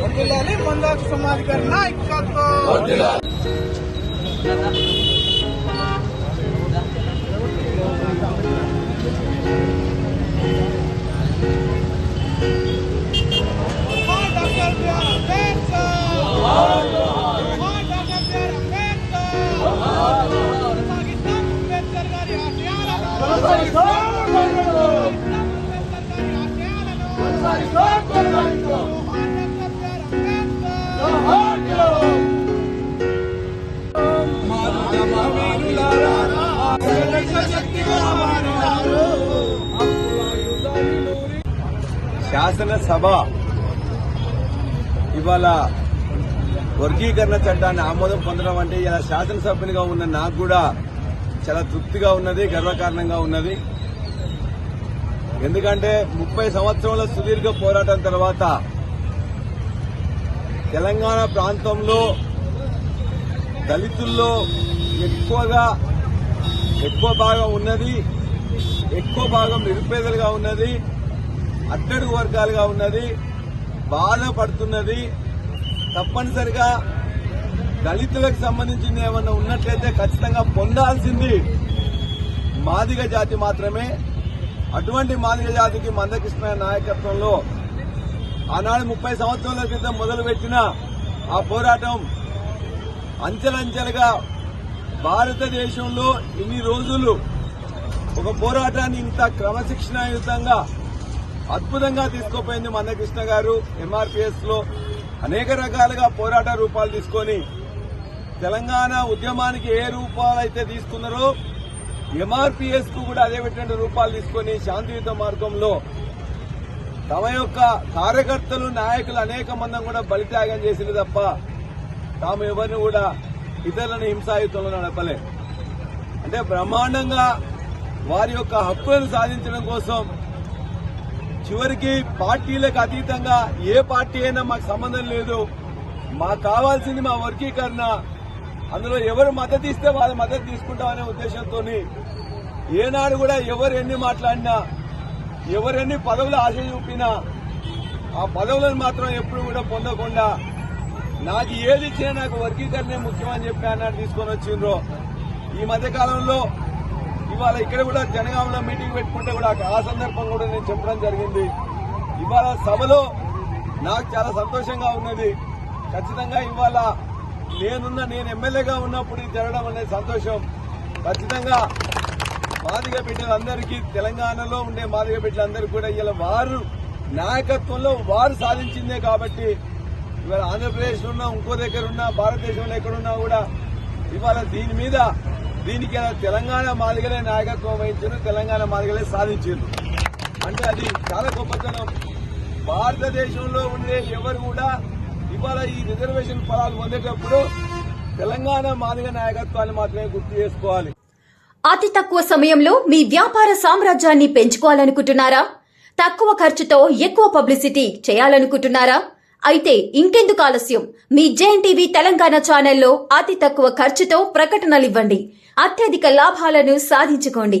వర్ధిల్లాలి మందాకు సమాజ్ గారి నాయకత్వం. శాసనసభ ఇవాళ వర్గీకరణ చట్టాన్ని ఆమోదం పొందడం అంటే ఇలా శాసనసభ్యునిగా ఉన్న నాకు కూడా చాలా తృప్తిగా ఉన్నది గర్వకారణంగా ఉన్నది. ఎందుకంటే ముప్పై సంవత్సరాల సుదీర్ఘ పోరాటం తర్వాత తెలంగాణ ప్రాంతంలో దళితుల్లో ఎక్కువగా ఎక్కువ భాగం ఉన్నది ఎక్కువ భాగం నిరుపేదలుగా ఉన్నది అట్టడుగు వర్గాలుగా ఉన్నది బాధపడుతున్నది. తప్పనిసరిగా దళితులకు సంబంధించింది ఏమన్నా ఉన్నట్లయితే ఖచ్చితంగా పొందాల్సింది మాదిగ జాతి మాత్రమే. అటువంటి మాదిగ జాతికి మందకృష్ణ నాయకత్వంలో ఆనాడు ముప్పై సంవత్సరాల క్రితం మొదలుపెట్టిన ఆ పోరాటం అంచెలంచెలుగా భారతదేశంలో ఇన్ని రోజులు ఒక పోరాటాన్ని ఇంత క్రమశిక్షణాయుతంగా అద్భుతంగా తీసుకుపోయింది మందకృష్ణ గారు ఎంఆర్పీఎస్లో అనేక రకాలుగా పోరాట రూపాలు తీసుకొని తెలంగాణ ఉద్యమానికి ఏ రూపాలైతే తీసుకున్నారో ఎంఆర్పీఎస్కు కూడా అదే పెట్టిన రూపాలు తీసుకొని శాంతియుత మార్గంలో తమ యొక్క కార్యకర్తలు నాయకులు అనేక మంది కూడా బలిత్యాగం చేసింది తప్ప తాము ఎవరిని కూడా ఇతరులను హింసాయుతంలో నడపలే. అంటే బ్రహ్మాండంగా వారి యొక్క హక్కులను సాధించడం కోసం చివరికి పార్టీలకు అతీతంగా ఏ పార్టీ అయినా మాకు సంబంధం లేదు. మాకు కావాల్సింది మా వర్గీకరణ. అందులో ఎవరు మద్దతు ఇస్తే వాళ్ళ మద్దతు తీసుకుంటామనే ఉద్దేశంతో ఏనాడు కూడా ఎవరు ఎన్ని మాట్లాడినా ఎవరెన్ని పదవులు ఆశ చూపినా ఆ పదవులను మాత్రం ఎప్పుడు కూడా పొందకుండా నాకు ఏది ఇచ్చినా నాకు వర్గీకరణే ముఖ్యమని చెప్పి అన్నాడు తీసుకొని వచ్చిండ్రో. ఈ మధ్యకాలంలో ఇవాళ ఇక్కడ కూడా జనగాంలో మీటింగ్ పెట్టుకుంటే కూడా ఆ సందర్భం కూడా నేను చెప్పడం జరిగింది. ఇవాళ సభలో నాకు చాలా సంతోషంగా ఉన్నది. ఖచ్చితంగా ఇవాళ నేనున్న నేను ఎమ్మెల్యేగా ఉన్నప్పుడు ఇది జరగడం అనేది సంతోషం. ఖచ్చితంగా మాదిగ బిడ్డలందరికీ తెలంగాణలో ఉండే మాదిగ బిడ్డలందరికీ కూడా ఇలా వారు నాయకత్వంలో వారు సాధించిందే కాబట్టి ఇవాళ ఆంధ్రప్రదేశ్ ఉన్నా ఇంకో దగ్గర ఉన్నా భారతదేశంలో ఎక్కడున్నా కూడా ఇవాళ దీని మీద దీనికి తెలంగాణ మాదిగలే నాయకత్వం వహించారు తెలంగాణ మాదిగలే సాధించారు. అంటే అది చాలా గొప్పతనం. భారతదేశంలో ఉండే ఎవరు కూడా ఇవాళ ఈ రిజర్వేషన్ ఫలాలు పొందేటప్పుడు తెలంగాణ మాదిగ నాయకత్వాన్ని మాత్రమే గుర్తు చేసుకోవాలి. అతి తక్కువ సమయంలో మీ వ్యాపార సామ్రాజ్యాన్ని పెంచుకోవాలనుకుంటున్నారా? తక్కువ ఖర్చుతో ఎక్కువ పబ్లిసిటీ చేయాలనుకుంటున్నారా? అయితే ఇంకెందుకు ఆలస్యం? మీ జేఎన్ టీవీ తెలంగాణ ఛానల్లో అతి తక్కువ ఖర్చుతో ప్రకటనలివ్వండి. అత్యధిక లాభాలను సాధించుకోండి.